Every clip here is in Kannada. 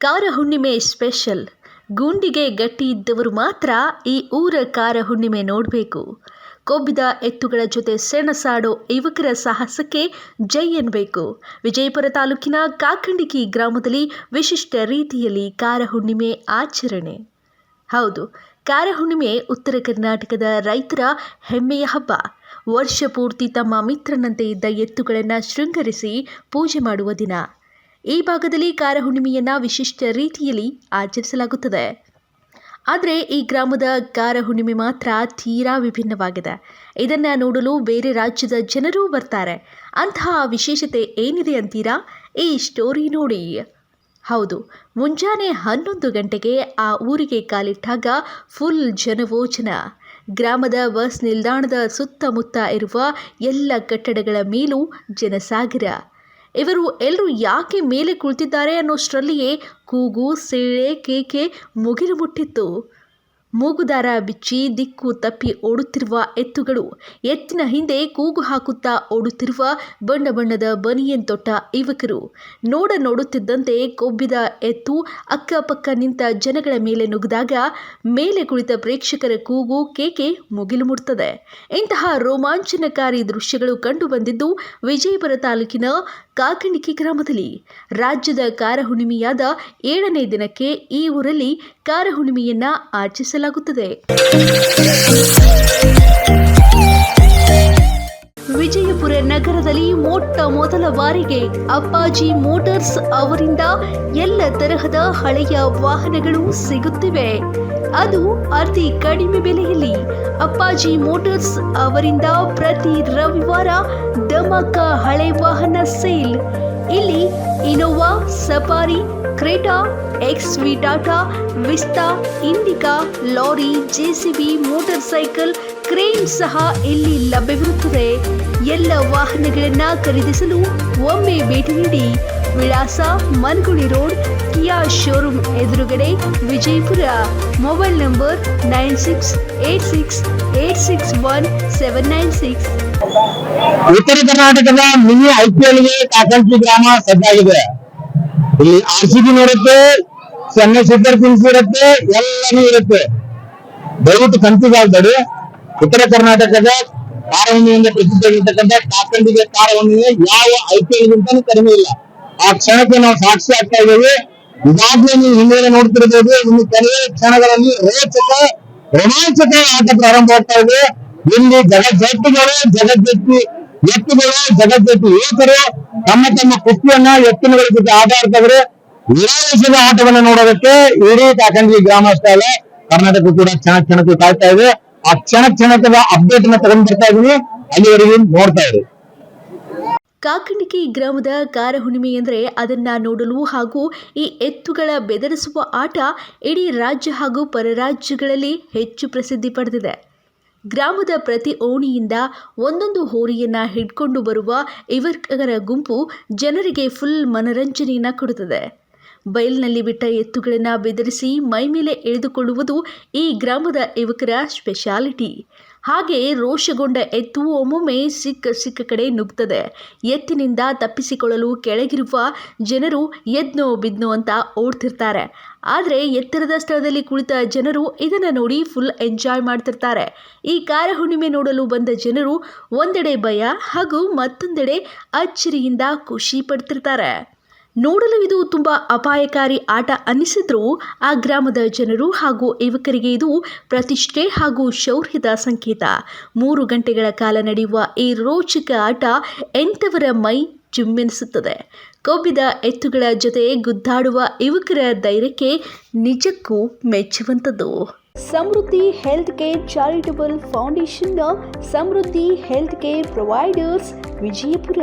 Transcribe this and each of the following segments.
ಕಾರ ಹುಣ್ಣಿಮೆ ಸ್ಪೆಷಲ್. ಗುಂಡಿಗೆ ಗಟ್ಟಿ ಇದ್ದವರು ಮಾತ್ರ ಈ ಊರ ಕಾರ ಹುಣ್ಣಿಮೆ ನೋಡಬೇಕು. ಕೊಬ್ಬಿದ ಎತ್ತುಗಳ ಜೊತೆ ಸೆಣಸಾಡೋ ಯುವಕರ ಸಾಹಸಕ್ಕೆ ಜೈ ಎನ್ನಬೇಕು ವಿಜಯಪುರ ತಾಲೂಕಿನ ಕಾಕಂಡಿಕಿ ಗ್ರಾಮದಲ್ಲಿ ವಿಶಿಷ್ಟ ರೀತಿಯಲ್ಲಿ ಕಾರ ಹುಣ್ಣಿಮೆ ಆಚರಣೆ. ಹೌದು ಕಾರ ಹುಣ್ಣಿಮೆ ಉತ್ತರ ಕರ್ನಾಟಕದ ರೈತರ ಹೆಮ್ಮೆಯ ಹಬ್ಬ. ವರ್ಷ ಪೂರ್ತಿ ತಮ್ಮ ಮಿತ್ರನಂತೆ ಇದ್ದ ಎತ್ತುಗಳನ್ನು ಶೃಂಗರಿಸಿ ಪೂಜೆ ಮಾಡುವ ದಿನ. ಈ ಭಾಗದಲ್ಲಿ ಕಾರ ಹುಣ್ಣಿಮೆಯನ್ನು ವಿಶಿಷ್ಟ ರೀತಿಯಲ್ಲಿ ಆಚರಿಸಲಾಗುತ್ತದೆ. ಆದರೆ ಈ ಗ್ರಾಮದ ಕಾರ ಹುಣ್ಣಿಮೆ ಮಾತ್ರ ತೀರಾ ವಿಭಿನ್ನವಾಗಿದೆ. ಇದನ್ನು ನೋಡಲು ಬೇರೆ ರಾಜ್ಯದ ಜನರೂ ಬರ್ತಾರೆ. ಅಂತಹ ವಿಶೇಷತೆ ಏನಿದೆ ಅಂತೀರಾ? ಈ ಸ್ಟೋರಿ ನೋಡಿ. ಹೌದು, ಮುಂಜಾನೆ ಹನ್ನೊಂದು ಗಂಟೆಗೆ ಆ ಊರಿಗೆ ಕಾಲಿಟ್ಟಾಗ ಫುಲ್ ಜನವೋ ಜನ ಗ್ರಾಮದ ಬಸ್ ನಿಲ್ದಾಣದ ಸುತ್ತಮುತ್ತ ಇರುವ ಎಲ್ಲ ಕಟ್ಟಡಗಳ ಮೇಲೂ ಜನಸಾಗರ. ಇವರು ಎಲ್ಲರೂ ಯಾಕೆ ಮೇಲೆ ಕುಳಿತಿದ್ದಾರೆ ಅನ್ನೋಷ್ಟರಲ್ಲಿಯೇ ಕೂಗು ಸಿಳ್ಳೆ ಕೇಕೆ ಮುಗಿಲು ಮುಟ್ಟಿತ್ತು. ಮೂಗುದಾರ ಬಿಚ್ಚಿ ದಿಕ್ಕು ತಪ್ಪಿ ಓಡುತ್ತಿರುವ ಎತ್ತುಗಳು ಎತ್ತಿನ ಹಿಂದೆ ಕೂಗು ಹಾಕುತ್ತಾ ಓಡುತ್ತಿರುವ ಬಣ್ಣ ಬಣ್ಣದ ಬನಿಯನ್ ತೊಟ್ಟ ಯುವಕರು. ನೋಡ ನೋಡುತ್ತಿದ್ದಂತೆ ಕೊಬ್ಬಿದ ಎತ್ತು ಅಕ್ಕಪಕ್ಕ ನಿಂತ ಜನಗಳ ಮೇಲೆ ನುಗ್ಗಿದಾಗ ಮೇಲೆ ಕುಳಿತ ಪ್ರೇಕ್ಷಕರ ಕೂಗು, ಕೇಕೆ ಮುಗಿಲು ಮುಟ್ತದೆ. ಇಂತಹ ರೋಮಾಂಚನಕಾರಿ ದೃಶ್ಯಗಳು ಕಂಡುಬಂದಿದ್ದು ವಿಜಯಪುರ ತಾಲೂಕಿನ ಕಾಕಣಿಕಿ ಗ್ರಾಮದಲ್ಲಿ ರಾಜ್ಯದ ಕಾರ ಹುಣ್ಣಿಮೆಯಾದ ಏಳನೇ ದಿನಕ್ಕೆ ಈ ಊರಲ್ಲಿ ಕಾರ ಹುಣ್ಣಿಮೆಯನ್ನ ಆಚರಿಸಲಾಗುತ್ತದೆ. ವಿಜಯಪುರ ನಗರದಲ್ಲಿ ಮೊಟ್ಟ ಮೊದಲ ಬಾರಿಗೆ ಅಪ್ಪಾಜಿ ಮೋಟಾರ್ಸ್ ಅವರಿಂದ ಎಲ್ಲ ತರಹದ ಹಳೆಯ ವಾಹನಗಳು ಸಿಗುತ್ತಿವೆ. ಅದು ಅತಿ ಕಡಿಮೆ ಬೆಲೆಯಲ್ಲಿ ಅಪ್ಪಾಜಿ ಮೋಟಾರ್ಸ್ ಅವರಿಂದ ಪ್ರತಿ ರವಿವಾರ ದಮಕ ಹಳೆ ವಾಹನ sale safari, Creta X V Tata, Vista, Indica, lorry, JCB, motorcycle, crane ಸಹ ಇಲ್ಲಿ ಲಭ್ಯವಿರುತ್ತದೆ. ಎಲ್ಲ ವಾಹನಗಳನ್ನು ಖರೀದಿಸಲು ಒಮ್ಮೆ ಭೇಟಿ ನೀಡಿ. ವಿಳಾಸ ಮನ್ಗುಳಿ ರೋಡ್, ಕಿಯಾ ಶೋರೂಮ್ ಎದುರುಗಡೆ Vijayapura. Mobile number nine six, eight six eight six one, seven nine six. ಉತ್ತರ ಕರ್ನಾಟಕದ ಮಿನಿ ಐಪಿಎಲ್ಗೆ ಗ್ರಾಮ ಸಜ್ಜಾಗಿದೆ. ಇಲ್ಲಿ ಆರ್ ಸಿ ಬಿ ನೋಡುತ್ತೆ ಚೆನ್ನೈ ಸೂಪರ್ ಕಿಂಗ್ಸ್ ಇರುತ್ತೆ, ಎಲ್ಲಾನು ಇರುತ್ತೆ. ದಯವಿಟ್ಟು ಕನ್ಫ್ಯೂಸ್ ಉತ್ತರ ಕರ್ನಾಟಕದ ಕಾರವಣಿಯಿಂದ ಪ್ರಸಿದ್ಧವಾಗಿರ್ತಕ್ಕಂಥ ಕಾಕಂಡಿಗೆ ಕಾರವಣಿಗೆ ಯಾವ ಐ ಪಿ ಎಲ್ ಗಿಂತನೂ ಕಡಿಮೆ ಇಲ್ಲ. ಆ ಕ್ಷಣಕ್ಕೆ ನಾವು ಸಾಕ್ಷಿ ಆಗ್ತಾ ಇದ್ದೇವೆ. ಇದಾಗ್ಲೇ ನೀವು ಹಿಂದೆ ನೋಡ್ತಿರ್ಬೋದು, ಇನ್ನು ಕೆಲವೇ ಕ್ಷಣಗಳಲ್ಲಿ ರೋಚಕ, ರೋಮಾಂಚಕ ಆಟ ಪ್ರಾರಂಭ ಆಗ್ತಾ ಇದೆ. ಇಲ್ಲಿ ಜಗಜ್ಜಟ್ಟಿಗಳು ಜಗಜ್ಜಟ್ಟಿ ಎತ್ತುಗಳು ಜಗಜ್ಜಟ್ಟಿ ಯುವಕರು ತಮ್ಮ ತಮ್ಮ ಕುಸ್ತಿಯನ್ನ ಎತ್ತಿನಗಳ ಜೊತೆ ಆಟ ಆಡ್ತಾರೆ ವಿರಾಳಿಸಿದ ಆಟವನ್ನು ನೋಡೋದಕ್ಕೆ ಇಡೀ ಕಾಕಂಡಿ ಗ್ರಾಮಸ್ಥ ಅಲ್ಲ. ಕರ್ನಾಟಕ ಕೂಡ ಕ್ಷಣ ಕ್ಷಣಕ್ಕೆ ಕಾಯ್ತಾ ಇದೆ. ಆ ಕ್ಷಣ ಕ್ಷಣದ ಅಪ್ಡೇಟ್ನ ತಗೊಂಡ್ ಬರ್ತಾ ಇದೀನಿ. ಅಲ್ಲಿವರೆಗೂ ನೋಡ್ತಾ ಇರಿ. ಕಾಕಂಡಿಕಿ ಗ್ರಾಮದ ಕಾರ ಹುಣ್ಣಿಮೆ ಎಂದರೆ ಅದನ್ನ ನೋಡಲು ಹಾಗೂ ಈ ಎತ್ತುಗಳ ಬೆದರಿಸುವ ಆಟ ಇಡೀ ರಾಜ್ಯ ಹಾಗೂ ಪರರಾಜ್ಯಗಳಲ್ಲಿ ಹೆಚ್ಚು ಪ್ರಸಿದ್ಧಿ ಪಡೆದಿದೆ. ಗ್ರಾಮದ ಪ್ರತಿ ಓಣಿಯಿಂದ ಒಂದೊಂದು ಹೋರಿಯನ್ನು ಹಿಡ್ಕೊಂಡು ಬರುವ ಯುವಕರ ಗುಂಪು ಜನರಿಗೆ ಫುಲ್ ಮನರಂಜನೆಯನ್ನು ಕೊಡುತ್ತದೆ. ಬಯಲಿನಲ್ಲಿ ಬಿಟ್ಟ ಎತ್ತುಗಳನ್ನು ಬೆದರಿಸಿ ಮೈಮೇಲೆ ಎಳೆದುಕೊಳ್ಳುವುದು ಈ ಗ್ರಾಮದ ಯುವಕರ ಸ್ಪೆಷಾಲಿಟಿ ಹಾಗೆ ರೋಷಗೊಂಡ ಎತ್ತು ಒಮ್ಮೊಮ್ಮೆ ಸಿಕ್ಕ ಸಿಕ್ಕ ಕಡೆ ನುಗ್ತದೆ. ಎತ್ತಿನಿಂದ ತಪ್ಪಿಸಿಕೊಳ್ಳಲು ಕೆಳಗಿರುವ ಜನರು ಎದ್ನೋ ಬಿದ್ನೋ ಅಂತ ಓಡ್ತಿರ್ತಾರೆ. ಆದರೆ ಎತ್ತರದ ಸ್ಥಳದಲ್ಲಿ ಕುಳಿತ ಜನರು ಇದನ್ನು ನೋಡಿ ಫುಲ್ ಎಂಜಾಯ್ ಮಾಡ್ತಿರ್ತಾರೆ. ಈ ಕಾರ ಹುಣ್ಣಿಮೆ ನೋಡಲು ಬಂದ ಜನರು ಒಂದೆಡೆ ಭಯ ಹಾಗೂ ಮತ್ತೊಂದೆಡೆ ಅಚ್ಚರಿಯಿಂದ ಖುಷಿ ಪಡ್ತಿರ್ತಾರೆ. ನೋಡಲು ಇದು ತುಂಬ ಅಪಾಯಕಾರಿ ಆಟ ಅನ್ನಿಸಿದ್ರೂ ಆ ಗ್ರಾಮದ ಜನರು ಹಾಗೂ ಯುವಕರಿಗೆ ಇದು ಪ್ರತಿಷ್ಠೆ ಹಾಗೂ ಶೌರ್ಯದ ಸಂಕೇತ. ಮೂರು ಗಂಟೆಗಳ ಕಾಲ ನಡೆಯುವ ಈ ರೋಚಕ ಆಟ ಎಂಥವರ ಮೈ ಚುಮ್ಮೆನಿಸುತ್ತದೆ ಕೊಬ್ಬಿದ ಎತ್ತುಗಳ ಜೊತೆ ಗುದ್ದಾಡುವ ಯುವಕರ ಧೈರ್ಯಕ್ಕೆ ನಿಜಕ್ಕೂ ಮೆಚ್ಚುವಂಥದ್ದು. Samruddhi health care charitable ಫೌಂಡೇಶನ್ನ Samruddhi health care providers Vijayapura.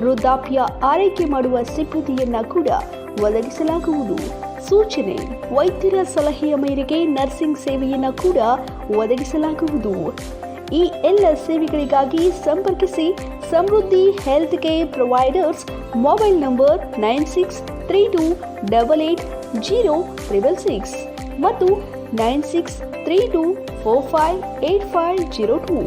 ವೃದ್ಧಾಪ್ಯ ಆರೈಕೆ ಮಾಡುವ ಸಿಬ್ಬಂದಿಯನ್ನ ಕೂಡ ಒದಗಿಸಲಾಗುವುದು. ಸೂಚನೆ, ವೈದ್ಯರ ಸಲಹೆಯ ಮೇರೆಗೆ ನರ್ಸಿಂಗ್ ಸೇವೆಯನ್ನು ಕೂಡ ಒದಗಿಸಲಾಗುವುದು. ಈ ಎಲ್ಲ ಸೇವೆಗಳಿಗಾಗಿ ಸಂಪರ್ಕಿಸಿ Samruddhi health care providers mobile number nine six three two double eight zero triple six ಮತ್ತು nine six three two four five eight five zero two.